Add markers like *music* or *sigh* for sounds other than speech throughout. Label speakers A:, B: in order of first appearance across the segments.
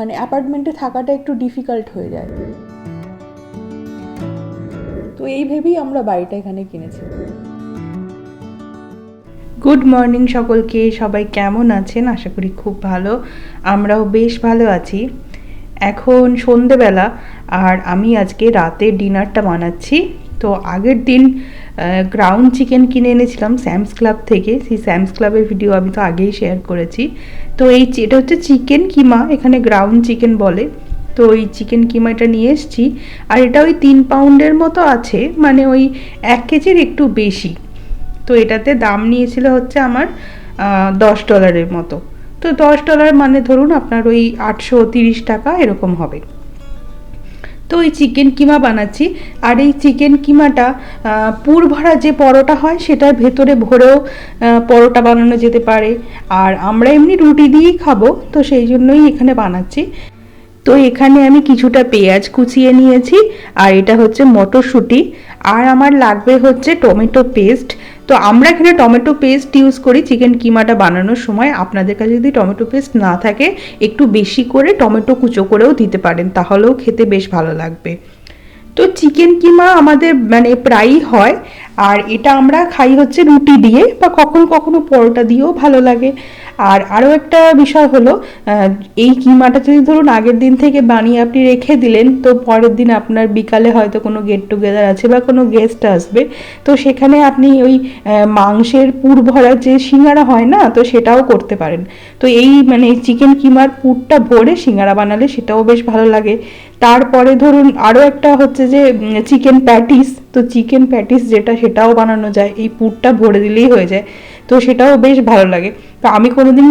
A: মানে অ্যাপার্টমেন্টে থাকাটা একটু ডিফিকাল্ট হয়ে যায়। তো এই ভেবেই আমরা বাড়িটা এখানে কিনেছি।
B: গুড মর্নিং সকলকে, সবাই কেমন আছেন? আশা করি খুব ভালো। আমরাও বেশ ভালো আছি। এখন সন্ধেবেলা, আর আমি আজকে রাতের ডিনারটা বানাচ্ছি। তো আগের দিন গ্রাউন্ড চিকেন কিনে এনেছিলাম স্যামস ক্লাব থেকে। সেই স্যামস ক্লাবের ভিডিও আমি তো আগেই শেয়ার করেছি। তো এই এটা হচ্ছে চিকেন কিমা, এখানে গ্রাউন্ড চিকেন বলে। তো ওই চিকেন কিমাটা নিয়ে এসেছি। আর এটা ওই তিন পাউন্ডের মতো আছে মানে ওই এক কেজির একটু বেশি। তো এটাতে দাম নিয়েছিল হচ্ছে আমার দশ ডলারের মতো। তো দশ ডলার মানে ধরুন আপনার ওই আটশো তিরিশ টাকা এরকম হবে। তো ওই চিকেন কিমা বানাচ্ছি। আর এই চিকেন কিমাটা পুর ভরা যে পরোটা হয়, সেটার ভেতরে ভরেও পরোটা বানানো যেতে পারে। আর আমরা এমনি রুটি দিয়েই খাব, তো সেই জন্যই এখানে বানাচ্ছি। তো এখানে আমি কিছুটা পেঁয়াজ কুচিয়ে নিয়েছি, আর এটা হচ্ছে মটরশুঁটি। আর আমার লাগবে হচ্ছে টমেটো পেস্ট। তো আমরা এখানে টমেটো পেস্ট ইউজ করি চিকেন কিমাটা বানানোর সময়। আপনাদের কাছে যদি টমেটো পেস্ট না থাকে, একটু বেশি করে টমেটো কুচো করেও দিতে পারেন, তাহলেও খেতে বেশ ভালো লাগবে। তো চিকেন কিমা আমাদের মানে প্রায়ই হয়, আর এটা আমরা খাই হচ্ছে রুটি দিয়ে, বা কখনো কখনো পরোটা দিয়েও ভালো লাগে। আর আরও একটা বিষয় হলো এই কিমাটা যদি ধরুন আগের দিন থেকে বানিয়ে আপনি রেখে দিলেন, তো পরের দিন আপনার বিকালে হয়তো কোনো গেট টুগেদার আছে বা কোনো গেস্ট আসবে, তো সেখানে আপনি ওই মাংসের পুর ভরা যে সিঙ্গারা হয় না, তো সেটাও করতে পারেন। তো এই মানে চিকেন কিমার পুরটা ভরে সিঙ্গারা বানালে সেটাও বেশ ভালো লাগে। তারপরে ধরুন আরও একটা হচ্ছে যে চিকেন প্যাটিস তো চিকেন প্যাটিস যেটা সেটাও বানানো যায়, এই পুরটা ভরে দিলেই হয়ে যায়। তো সেটাও বেশ ভালো লাগে। তো আমি কোনোদিন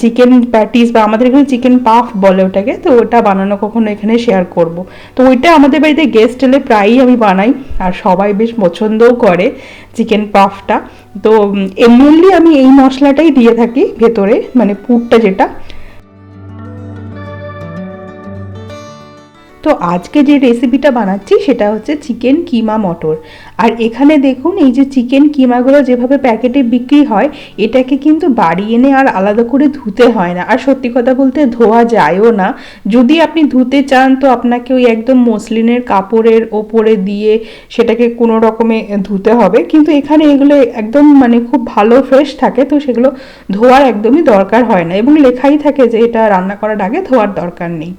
B: চিকেন প্যাটিস বা আমাদের এখানে চিকেন পাফ বলে ওটাকে, তো ওটা বানানো কখনো এখানে শেয়ার করব। তো ওইটা আমাদের বাড়িতে গেস্ট এলে প্রায়ই আমি বানাই, আর সবাই বেশ পছন্দও করে চিকেন পাফটা তো এমনি আমি এই মশলাটাই দিয়ে থাকি ভেতরে মানে পুরটা যেটা তো আজকে যে রেসিপিটা বানাচ্ছি, সেটা হচ্ছে চিকেন কিমা মটর। আর এখানে দেখুন, এই যে চিকেন কিমাগুলো যেভাবে প্যাকেটে বিক্রি হয়, এটাকে কিন্তু বাড়ি এনে আর আলাদা করে ধুতে হয় না। আর সত্যি কথা বলতে ধোয়া যায়ও না। যদি আপনি ধুতে চান, তো আপনাকে ওই একদম মসলিনের কাপড়ের ওপরে দিয়ে সেটাকে কোনো রকমে ধুতে হবে। কিন্তু এখানে এগুলো একদম মানে খুব ভালো ফ্রেশ থাকে, তো সেগুলো ধোয়ার একদমই দরকার হয় না। এবং লেখাই থাকে যে এটা রান্না করার আগে ধোয়ার দরকার নেই।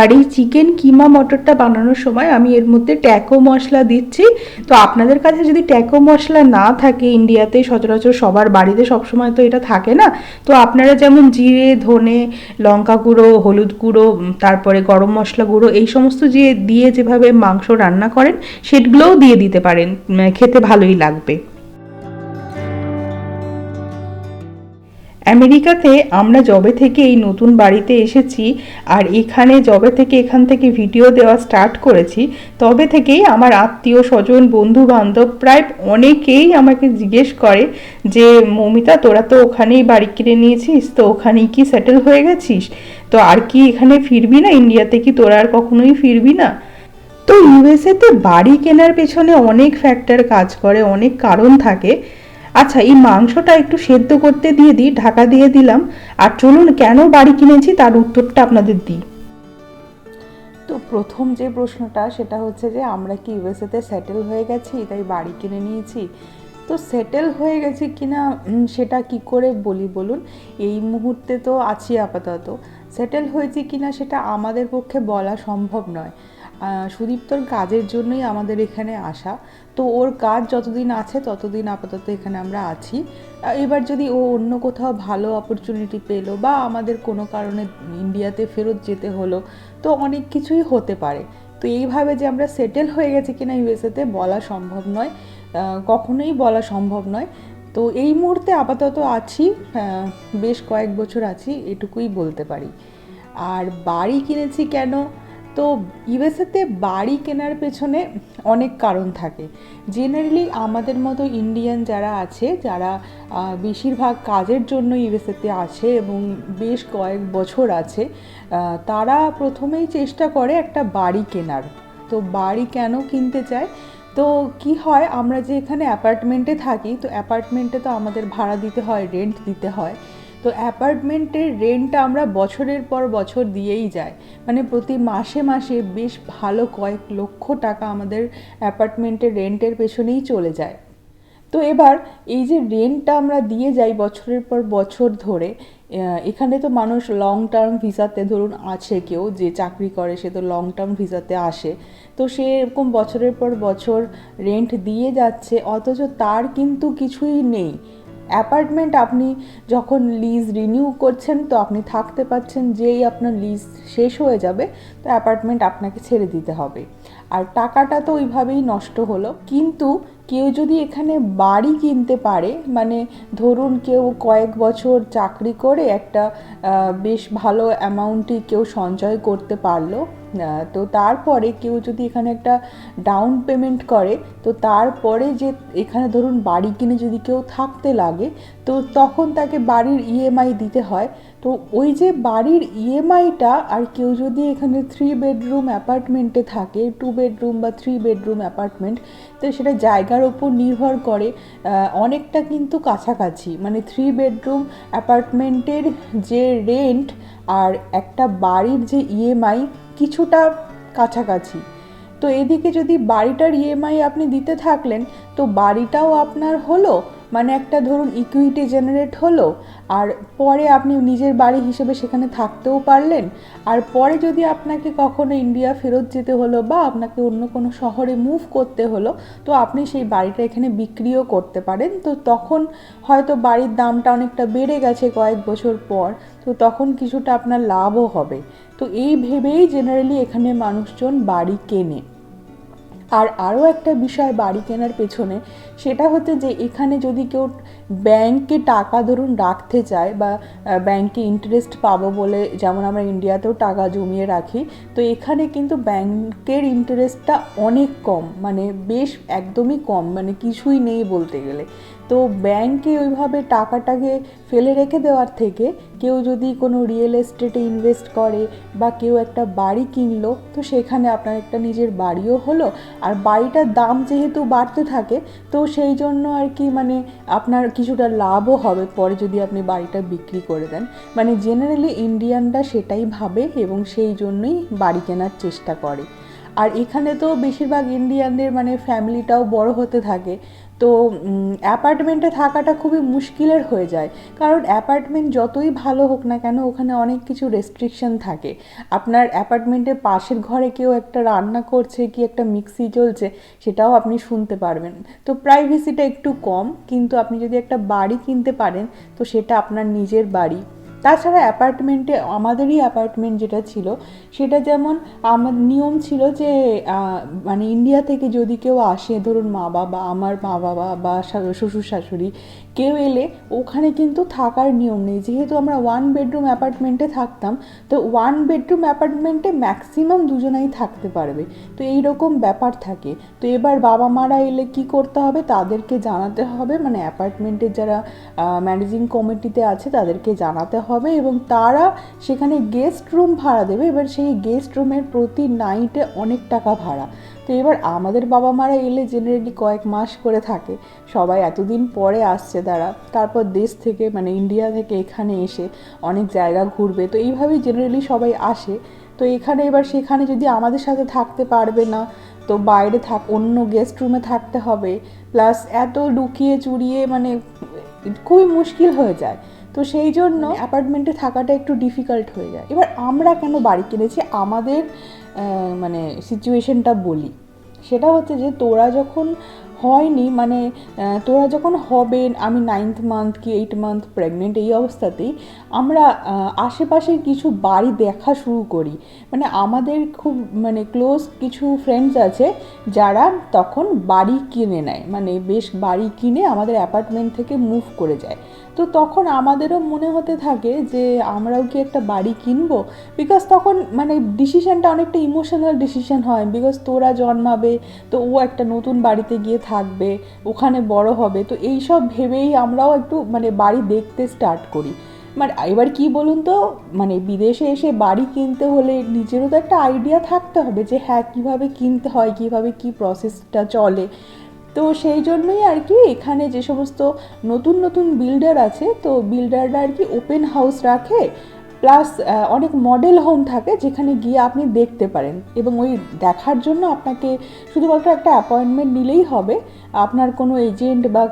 B: আর এই চিকেন কিমা, মটরটা বানানোর সময় আমি এর মধ্যে ট্যাকো মশলা দিচ্ছি। তো আপনাদের কাছে যদি ট্যাকো মশলা না থাকে ইন্ডিয়াতে, সচরাচর সবার বাড়িতে সবসময় তো এটা থাকে না। তো আপনারা যেমন জিরে, ধনে, লঙ্কা গুঁড়ো, হলুদ গুঁড়ো তারপরে গরম মশলা গুঁড়ো, এই সমস্ত যে দিয়ে যেভাবে মাংস রান্না করেন, সেগুলোও দিয়ে দিতে পারেন খেতে ভালোই লাগবে। আমেরিকাতে আমরা জবে থেকে এই নতুন বাড়িতে এসেছি আর এখানে জবে থেকে এখান থেকে ভিডিও দেওয়া স্টার্ট করেছি। তবে থেকেই আমার আত্মীয় স্বজন বন্ধু বান্ধব প্রায় অনেকেই আমাকে জিজ্ঞেস করে যে, মমিতা, তোরা তো ওখানেই বাড়ি কিনে নিয়েছিস, তো ওখানেই কি সেটেল হয়ে গেছিস? তো আর কি এখানে ফিরবি না? ইন্ডিয়াতে কি তোরা আর কখনোই ফিরবি না? তো ইউএসএতে বাড়ি কেনার পেছনে অনেক ফ্যাক্টর কাজ করে, অনেক কারণ থাকে। আচ্ছা এই মাংসটা একটু সেদ্ধ করতে দিয়ে দিই, ঢাকা দিয়ে দিলাম। আর চলুন কেন বাড়ি কিনেছি তার উত্তরটা আপনাদের দিই।
A: তো প্রথম যে প্রশ্নটা, সেটা হচ্ছে যে আমরা কি ইউএসএতে সেটেল হয়ে গেছি, তাই বাড়ি কিনে নিয়েছি। তো সেটেল হয়ে গেছি কিনা সেটা কি করে বলি বলুন? এই মুহূর্তে তো আছি আপাতত। সেটেল হয়েছি কিনা, সেটা আমাদের পক্ষে বলা সম্ভব নয়। সুদীপ্তর কাজের জন্যই আমাদের এখানে আসা। তো ওর কাজ যতদিন আছে, ততদিন আপাতত এখানে আমরা আছি। এবার যদি ও অন্য কোথাও ভালো অপরচুনিটি পেল বা আমাদের কোনো কারণে ইন্ডিয়াতে ফেরত যেতে হলো, তো অনেক কিছুই হতে পারে। তো এইভাবে যে আমরা সেটেল হয়ে গেছি কিনা ইউএসএতে বলা সম্ভব নয়। কখনোই বলা সম্ভব নয়। তো এই মুহূর্তে আপাতত আছি বেশ কয়েক বছর আছি, এটুকুই বলতে পারি। আর বাড়ি কিনেছি কেন? তো ইউএসএতে বাড়ি কেনার পেছনে অনেক কারণ থাকে। জেনারেলি আমাদের মতো ইন্ডিয়ান যারা আছে, যারা বেশিরভাগ কাজের জন্য ইউএসএতে আছে এবং বেশ কয়েক বছর আছে তারা প্রথমেই চেষ্টা করে একটা বাড়ি কেনার। তো বাড়ি কেন কিনতে চায়? তো কি হয়, আমরা যে এখানে অ্যাপার্টমেন্টে থাকি, তো অ্যাপার্টমেন্টে তো আমাদের ভাড়া দিতে হয় রেন্ট দিতে হয়। তো অ্যাপার্টমেন্টের রেন্টটা আমরা বছরের পর বছর দিয়েই যাই। মানে প্রতি মাসে মাসে বেশ ভালো কয়েক লক্ষ টাকা আমাদের অ্যাপার্টমেন্টের রেন্টের পেছনেই চলে যায়। তো এবার এই যে রেন্টটা আমরা দিয়ে যাই বছরের পর বছর ধরে এখানে তো মানুষ লং টার্ম ভিসাতে ধরুন আছে কেউ যে চাকরি করে, সে তো লং টার্ম ভিসাতে আসে। তো সে এরকম বছরের পর বছর রেন্ট দিয়ে যাচ্ছে, অথচ তার কিন্তু কিছুই নেই। অ্যাপার্টমেন্ট আপনি যখন লিজ রিনিউ করছেন, তো আপনি থাকতে পারছেন যেই আপনার লিজ শেষ হয়ে যাবে, তো অ্যাপার্টমেন্ট আপনাকে ছেড়ে দিতে হবে। আর টাকাটা তো ওইভাবেই নষ্ট হলো। কিন্তু কেউ যদি এখানে বাড়ি কিনতে পারে মানে ধরুন কেউ কয়েক বছর চাকরি করে একটা বেশ ভালো অ্যামাউন্টই কেউ সঞ্চয় করতে পারল তো তারপরে কেউ যদি এখানে একটা ডাউন পেমেন্ট করে, তো তারপরে যে এখানে ধরুন বাড়ি কিনে যদি কেউ থাকতে লাগে, তো তখন তাকে বাড়ির ইএমআই দিতে হয়। তো ওই যে বাড়ির ইএমআইটা আর কেউ যদি এখানে থ্রি বেডরুম অ্যাপার্টমেন্টে থাকে টু বেডরুম বা থ্রি বেডরুম অ্যাপার্টমেন্ট তো সেটা জায়গার ওপর নির্ভর করে অনেকটা কিন্তু কাছাকাছি। মানে থ্রি বেডরুম অ্যাপার্টমেন্টের যে রেন্ট আর একটা বাড়ির যে ইএমআই কিছুটা কাছাকাছি। তো এদিকে যদি বাড়িটার ইএমআই আপনি দিতে থাকলেন, তো বাড়িটাও আপনার হলো মানে একটা ধরুন ইকুইটি জেনারেট হলো, আর পরে আপনি নিজের বাড়ি হিসেবে সেখানে থাকতেও পারলেন, আর পরে যদি আপনাকে কখনো ইন্ডিয়া ফেরত যেতে হলো বা আপনাকে অন্য কোনো শহরে মুভ করতে হলো, তো আপনি সেই বাড়িটা এখানে বিক্রিও করতে পারেন। তো তখন হয়তো বাড়ির দামটা অনেকটা বেড়ে গেছে কয়েক বছর পর, তো তখন কিছুটা আপনার লাভও হবে। তো এই ভেবেই জেনারেলি এখানে মানুষজন বাড়ি কেনে। আর আরও একটা বিষয় বাড়ি কেনার পেছনে, সেটা হচ্ছে যে এখানে যদি কেউ ব্যাংকে টাকা ধরুন রাখতে চায় বা ব্যাংকে ইন্টারেস্ট পাবো বলে, যেমন আমরা ইন্ডিয়াতেও টাকা জমিয়ে রাখি, তো এখানে কিন্তু ব্যাংকের ইন্টারেস্টটা অনেক কম মানে বেশ একদমই কম মানে কিছুই নেই বলতে গেলে। তো ব্যাংকে ওইভাবে টাকাটাকে ফেলে রেখে দেওয়ার থেকে কেউ যদি কোনো রিয়েল এস্টেটে ইনভেস্ট করে বা কেউ একটা বাড়ি কিনলো, তো সেখানে আপনার একটা নিজের বাড়িও হলো। আর বাড়িটার দাম যেহেতু বাড়তে থাকে, তো সেই জন্য আর কি মানে আপনার কিছুটা লাভও হবে পরে যদি আপনি বাড়িটা বিক্রি করে দেন। মানে জেনারেলি ইন্ডিয়ানরা সেটাই ভাবে এবং সেই জন্যই বাড়ি কেনার চেষ্টা করে। আর এখানে তো বেশিরভাগ ইন্ডিয়ানদের মানে ফ্যামিলিটাও বড় হতে থাকে তো অ্যাপার্টমেন্টে থাকাটা খুবই মুশকিলের হয়ে যায়। কারণ অ্যাপার্টমেন্ট যতই ভালো হোক না কেন, ওখানে অনেক কিছু রেস্ট্রিকশন থাকে। আপনার অ্যাপার্টমেন্টের পাশের ঘরে কেউ একটা রান্না করছে, কি একটা মিক্সি চলছে, সেটাও আপনি শুনতে পারবেন। তো প্রাইভেসিটা একটু কম, কিন্তু আপনি যদি একটা বাড়ি কিনতে পারেন, তো সেটা আপনার নিজের বাড়ি। তাছাড়া অ্যাপার্টমেন্টে, আমাদেরই অ্যাপার্টমেন্ট যেটা ছিল, সেটা যেমন আমার নিয়ম ছিল যে মানে ইন্ডিয়া থেকে যদি কেউ আসে, ধরুন মা বাবা, আমার মা বাবা বা শ্বশুর শাশুড়ি কেউ এলে ওখানে কিন্তু থাকার নিয়ম নেই। যেহেতু আমরা ওয়ান বেডরুম অ্যাপার্টমেন্টে থাকতাম, তো ওয়ান বেডরুম অ্যাপার্টমেন্টে ম্যাক্সিমাম দুজনাই থাকতে পারবে। তো এই রকম ব্যাপার থাকে। তো এবার বাবা মারা এলে কি করতে হবে? তাদেরকে জানাতে হবে। মানে অ্যাপার্টমেন্টের যারা ম্যানেজিং কমিটিতে আছে, তাদেরকে জানাতে হবে এবং তারা সেখানে গেস্ট রুম ভাড়া দেবে। এবার সেই গেস্ট রুমের প্রতি নাইটে অনেক টাকা ভাড়া। তো এবার আমাদের বাবা মারা এলে জেনারেলি কয়েক মাস করে থাকে। সবাই এতদিন পরে আসছে তারা। তারপর দেশ থেকে মানে ইন্ডিয়া থেকে এখানে এসে অনেক জায়গা ঘুরবে। তো এইভাবেই জেনারেলি সবাই আসে। তো এখানে এবার সেখানে যদি আমাদের সাথে থাকতে পারবে না, তো বাইরে থাক, অন্য গেস্ট রুমে থাকতে হবে। প্লাস এত লুকিয়ে চুরিয়ে মানে খুবই মুশকিল হয়ে যায়। তো সেই জন্য অ্যাপার্টমেন্টে থাকাটা একটু ডিফিকাল্ট হয়ে যায়। এবার আমরা কেন বাড়ি কিনেছি? আমাদের মানে সিচুয়েশনটা বলি। সেটা হচ্ছে যে তোরা যখন হয়নি মানে তোরা যখন হবে আমি নাইন্থ মান্থ কি এইট মান্থ প্রেগনেন্ট এই অবস্থাতেই আমরা আশেপাশের কিছু বাড়ি দেখা শুরু করি। মানে আমাদের খুব মানে ক্লোজ কিছু ফ্রেন্ডস আছে যারা তখন বাড়ি কিনে নেয়। মানে বেশ বাড়ি কিনে আমাদের অ্যাপার্টমেন্ট থেকে মুভ করে যায়। তো তখন আমাদেরও মনে হতে থাকে যে আমরাও কি একটা বাড়ি কিনবো? বিকজ তখন মানে ডিসিশনটা অনেকটা ইমোশনাল ডিসিশন হয়। বিকজ তোরা জন্মাবে, তো ও একটা নতুন বাড়িতে গিয়ে থাকবে, ওখানে বড় হবে। তো এই সব ভেবেই আমরাও একটু মানে বাড়ি দেখতে স্টার্ট করি। মানে এবার কি বলুন তো? মানে বিদেশে এসে বাড়ি কিনতে হলে নিজেরও তো একটা আইডিয়া থাকতে হবে যে হ্যাঁ কীভাবে কিনতে হয়, কীভাবে কী প্রসেসটা চলে। তো সেই জন্যই আর কি এখানে যে সমস্ত নতুন নতুন বিল্ডার আছে, তো বিল্ডাররা আর কি ওপেন হাউস রাখে। প্লাস অনেক মডেল হোম থাকে যেখানে গিয়ে আপনি দেখতে পারেন এবং ওই দেখার জন্য আপনাকে শুধুমাত্র একটা অ্যাপয়েন্টমেন্ট নিলেই হবে। আপনার কোনো এজেন্ট বা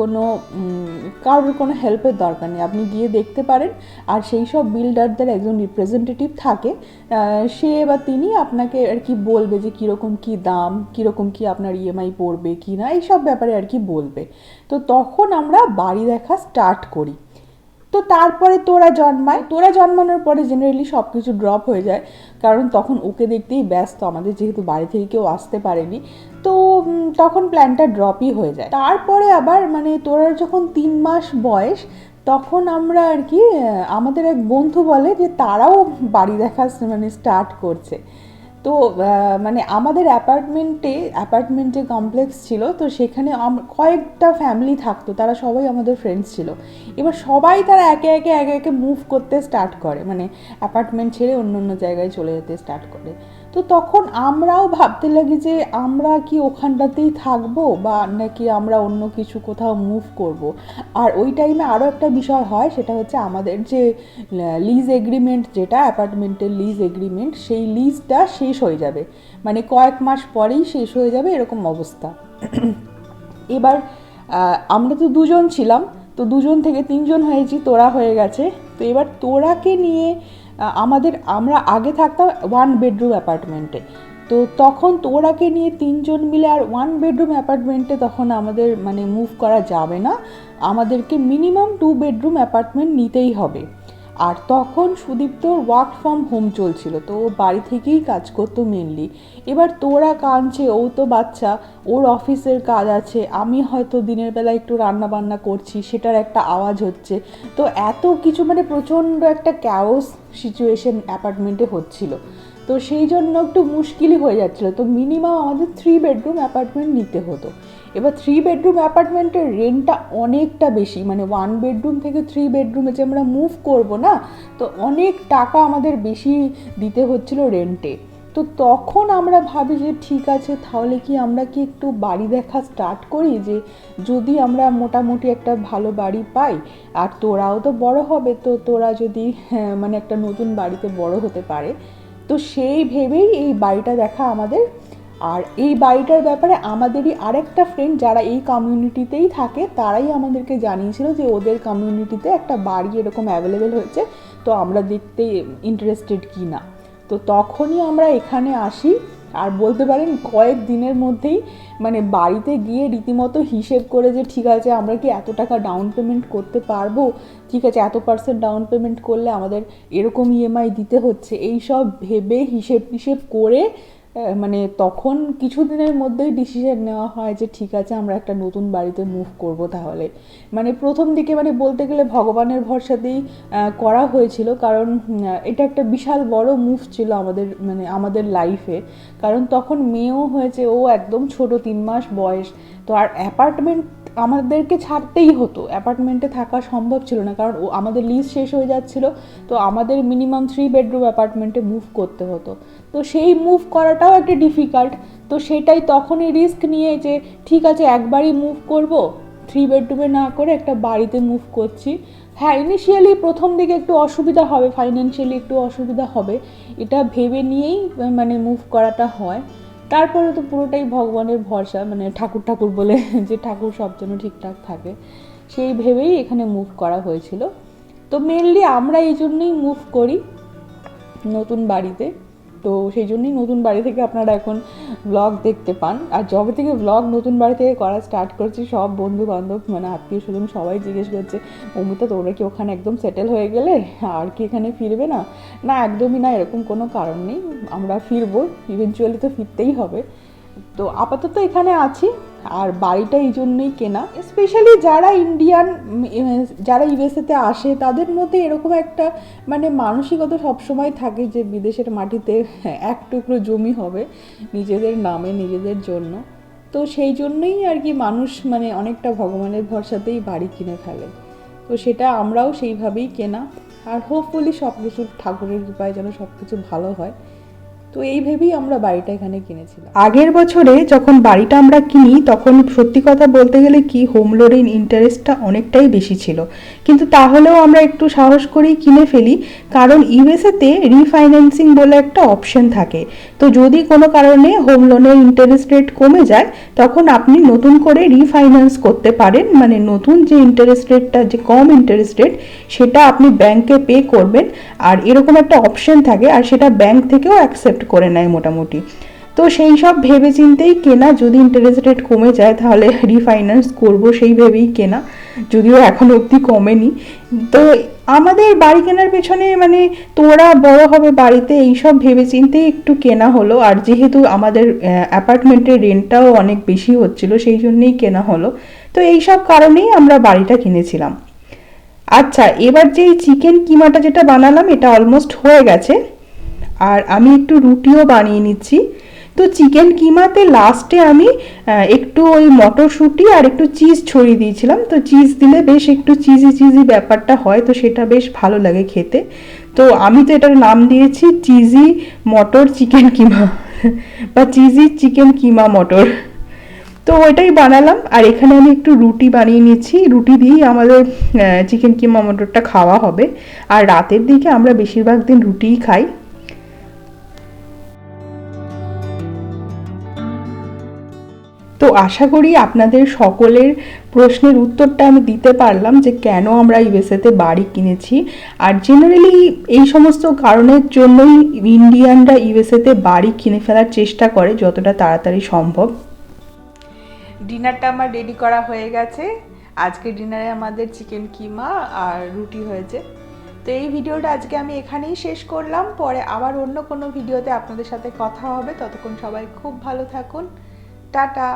A: কোনো কারোর কোনো হেল্পের দরকার নেই। আপনি গিয়ে দেখতে পারেন আর সেই সব বিল্ডারদের একজন রিপ্রেজেন্টেটিভ থাকে সে বা তিনি আপনাকে আর কি বলবে যে কীরকম কী দাম, কীরকম কী আপনার ইএমআই পড়বে কি না এইসব ব্যাপারে আর কি বলবে। তো তখন আমরা বাড়ি দেখা স্টার্ট করি। তো তারপরে তোরা জন্মায়, তোরা জন্মানোর পরে জেনারেলি সব কিছু ড্রপ হয়ে যায়। কারণ তখন ওকে দেখতেই ব্যস্ত, আমাদের যেহেতু বাড়ি থেকে কেউ আসতে পারেনি। তো তখন প্ল্যানটা ড্রপই হয়ে যায়। তারপরে আবার মানে তোরার যখন তিন মাস বয়স, তখন আমরা আর কি আমাদের এক বন্ধু বলে যে তারাও বাড়ি দেখা মানে স্টার্ট করছে। তো মানে আমাদের অ্যাপার্টমেন্টে অ্যাপার্টমেন্টে কমপ্লেক্স ছিল, তো সেখানে কয়েকটা ফ্যামিলি থাকতো, তারা সবাই আমাদের ফ্রেন্ডস ছিল। এবার সবাই তারা একে একে একে একে মুভ করতে স্টার্ট করে মানে অ্যাপার্টমেন্ট ছেড়ে অন্য অন্য জায়গায় চলে যেতে স্টার্ট করে। তো তখন আমরাও ভাবতে লাগি যে আমরা কি ওখানটাতেই থাকব বা নাকি আমরা অন্য কিছু কোথাও মুভ করব। আর ওই টাইমে আরও একটা বিষয় হয়, সেটা হচ্ছে আমাদের যে লিজ এগ্রিমেন্ট যেটা অ্যাপার্টমেন্টের লিজ এগ্রিমেন্ট সেই লিজটা শেষ হয়ে যাবে। মানে কয়েক মাস পরেই শেষ হয়ে যাবে এরকম অবস্থা। এবার আমরা তো দুজন ছিলাম, তো দুজন থেকে তিনজন হয়েছি, তোরা হয়ে গেছে। তো এবার তোরাকে নিয়ে আমাদের, আমরা আগে থাকতাম ওয়ান বেডরুম অ্যাপার্টমেন্টে তো তখন তোরাকে নিয়ে তিনজন মিলে আর ওয়ান বেডরুম অ্যাপার্টমেন্টে তখন আমাদের মানে মুভ করা যাবে না। আমাদেরকে মিনিমাম টু বেডরুম অ্যাপার্টমেন্ট নিতেই হবে। আর তখন সুদীপ্তর ওয়ার্ক ফ্রম হোম চলছিল, তো ও বাড়ি থেকেই কাজ করতো মেনলি এবার তোরা কাঁদছে, ও তো বাচ্চা, ওর অফিসের কাজ আছে, আমি হয়তো দিনের বেলা একটু রান্না বান্না করছি, সেটার একটা আওয়াজ হচ্ছে। তো এত কিছু মানে প্রচণ্ড একটা ক্যাওস সিচুয়েশন অ্যাপার্টমেন্টে হচ্ছিল। তো সেই জন্য একটু মুশকিলই হয়ে যাচ্ছিল। তো মিনিমাম আমাদের থ্রি বেডরুম অ্যাপার্টমেন্ট নিতে হতো। এবার থ্রি বেডরুম অ্যাপার্টমেন্টের রেন্টটা অনেকটা বেশি মানে ওয়ান বেডরুম থেকে থ্রি বেডরুমে যে আমরা মুভ করব না তো অনেক টাকা আমাদের বেশি দিতে হচ্ছিল রেন্টে তো তখন আমরা ভাবি যে ঠিক আছে তাহলে কি আমরা কি একটু বাড়ি দেখা স্টার্ট করি? যে যদি আমরা মোটামুটি একটা ভালো বাড়ি পাই আর তোরাও তো বড় হবে তো তোরা যদি হ্যাঁ, মানে একটা নতুন বাড়িতে বড় হতে পারে। তো সেই ভেবেই এই বাড়িটা দেখা আমাদের আর এই বাড়িটার ব্যাপারে আমাদেরই আরেকটা ফ্রেন্ড যারা এই কমিউনিটিতেই থাকে, তারাই আমাদেরকে জানিয়েছিল যে ওদের কমিউনিটিতে একটা বাড়ি এরকম অ্যাভেলেবেল হয়েছে, তো আমরা দেখতে ইন্টারেস্টেড কি না তো তখনই আমরা এখানে আসি, আর বলতে পারেন কয়েক দিনের মধ্যেই মানে বাড়িতে গিয়ে রীতিমতো হিসেব করে যে ঠিক আছে, আমরা কি এত টাকা ডাউন পেমেন্ট করতে পারব? ঠিক আছে, এত পার্সেন্ট ডাউন পেমেন্ট করলে আমাদের এরকম ইএমআই দিতে হচ্ছে। এই সব ভেবে হিসেব টিসেব করে মানে তখন কিছুদিনের মধ্যেই ডিসিশন নেওয়া হয় যে ঠিক আছে, আমরা একটা নতুন বাড়িতে মুভ করব তাহলে। মানে প্রথম দিকে মানে বলতে গেলে ভগবানের ভরসাতেই করা হয়েছিল। কারণ এটা একটা বিশাল বড় মুভ ছিল আমাদের মানে আমাদের লাইফে কারণ তখন মেয়েও হয়েছে, ও একদম ছোট, তিন মাস বয়স। তো আর অ্যাপার্টমেন্ট আমাদেরকে ছাড়তেই হতো। অ্যাপার্টমেন্টে থাকা সম্ভব ছিল না, কারণ আমাদের লিজ শেষ হয়ে যাচ্ছিল। তো আমাদের মিনিমাম থ্রি বেডরুম অ্যাপার্টমেন্টে মুভ করতে হতো। তো সেই মুভ করাটাও একটা ডিফিকাল্ট তো সেটাই তখনই রিস্ক নিয়ে যে, ঠিক আছে, একবারই মুভ করব। থ্রি বেডরুমে না করে একটা বাড়িতে মুভ করছি। হ্যাঁ ইনিশিয়ালি প্রথম দিকে একটু অসুবিধা হবে ফাইন্যান্সিয়ালি একটু অসুবিধা হবে। এটা ভেবে নিয়েই মানে মুভ করাটা হয়। তারপরে তো পুরোটাই ভগবানের ভরসা মানে ঠাকুর ঠাকুর বলে *laughs* যে ঠাকুর সব জন্য ঠিকঠাক থাকে। সেই ভেবেই এখানে মুভ করা হয়েছিল। তো মেনলি আমরা এই জন্যই মুভ করি নতুন বাড়িতে। তো সেই জন্যই নতুন বাড়ি থেকে আপনারা এখন ব্লগ দেখতে পান। আর যবে থেকে ব্লগ নতুন বাড়ি থেকে করা স্টার্ট করছি, সব বন্ধু বান্ধব মানে আত্মীয় স্বজন সবাই জিজ্ঞেস করছে, অমিতা, তোমরা কি ওখানে একদম সেটেল হয়ে গেলে? আর কি এখানে ফিরবে না? না, একদমই না, এরকম কোনো কারণ নেই। আমরা ফিরবো ইভেনচুয়ালি তো ফিরতেই হবে। তো আপাতত এখানে আছি। আর বাড়িটা এই জন্যই কেনা। স্পেশালি যারা ইন্ডিয়ান যারা ইউএসএতে আসে, তাদের মধ্যে এরকম একটা মানে মানসিকতা সবসময় থাকে যে বিদেশের মাটিতে এক টুকরো জমি হবে নিজেদের নামে, নিজেদের জন্য। তো সেই জন্যই আর কি মানুষ মানে অনেকটা ভগবানের ভরসাতেই বাড়ি কিনে ফেলে। তো সেটা আমরাও সেইভাবেই কেনা। আর হোপফুলি সব কিছু ঠাকুরের কৃপায় যেন সব কিছু ভালো হয়। তো এই ভেবেই আমরা বাড়িটা এখানে কিনেছিলাম।
B: আগের বছরে যখন বাড়িটা আমরা কিনি, তখন সত্যি কথা বলতে গেলে কি হোম লোনের ইন্টারেস্টটা অনেকটাই বেশি ছিল। কিন্তু তাহলেও আমরা একটু সাহস করেই কিনে ফেলি, কারণ ইউএসএতে রিফাইন্যান্সিং বলে একটা অপশন থাকে। তো যদি কোনো কারণে হোম লোনের ইন্টারেস্ট রেট কমে যায়, তখন আপনি নতুন করে রিফাইন্যান্স করতে পারেন। মানে নতুন যে ইন্টারেস্ট রেটটা যে কম ইন্টারেস্ট রেট সেটা আপনি ব্যাংকে পে করবেন। আর এরকম একটা অপশন থাকে, আর সেটা ব্যাংক থেকেও অ্যাকসেপ্ট করে নেয় মোটামুটি। তো সেই সব ভেবে চিন্তেই কেনা যদি ইন্টারেস্ট রেট কমে যায়, তাহলে রিফাইন্যান্স করব সেই ভেবেই কেনা। যদিও এখন অবধি কমেনি। তো আমাদের বাড়ি কেনার পেছনে মানে তোরা বড় হবে বাড়িতে এইসব ভেবে চিন্তেই একটু কেনা হলো। আর যেহেতু আমাদের অ্যাপার্টমেন্টের রেন্টটাও অনেক বেশি হচ্ছিল, সেই জন্যেই কেনা হলো। তো এইসব কারণেই আমরা বাড়িটা কিনেছিলাম। আচ্ছা এবার যে চিকেন কিমাটা যেটা বানালাম, এটা অলমোস্ট হয়ে গেছে। আর আমি একটু রুটিও বানিয়ে নিচ্ছি। তো চিকেন কিমাতে লাস্টে আমি একটু ওই মটরশুঁটি আর একটু চিজ ছড়িয়ে দিয়েছিলাম। তো চিজ দিলে বেশ একটু চিজি চিজি ব্যাপারটা হয়, তো সেটা বেশ ভালো লাগে খেতে। তো আমি তো এটার নাম দিয়েছি চিজি মটর চিকেন কিমা *laughs* বা চিজি চিকেন কিমা মটর। তো ওইটাই বানালাম আর এখানে আমি একটু রুটি বানিয়ে নিচ্ছি। রুটি দিয়েই আমাদের চিকেন কিমা মটরটা খাওয়া হবে। আর রাতের দিকে আমরা বেশিরভাগ দিন রুটিই খাই। তো আশা করি আপনাদের সকলের প্রশ্নের উত্তরটা আমি দিতে পারলাম যে কেন আমরা ইউএসএতে বাড়ি কিনেছি। আর জেনারেলি এই সমস্ত কারণের জন্যই ইন্ডিয়ানরা ইউএসএতে বাড়ি কিনে ফেলার চেষ্টা করে যতটা তাড়াতাড়ি সম্ভব।
A: ডিনারটা আমার রেডি করা হয়ে গেছে। আজকে ডিনারে আমাদের চিকেন কিমা আর রুটি হয়েছে। তো এই ভিডিওটা আজকে আমি এখানেই শেষ করলাম। পরে আবার অন্য কোনো ভিডিওতে আপনাদের সাথে কথা হবে। ততক্ষণ সবাই খুব ভালো থাকুন। টাটা।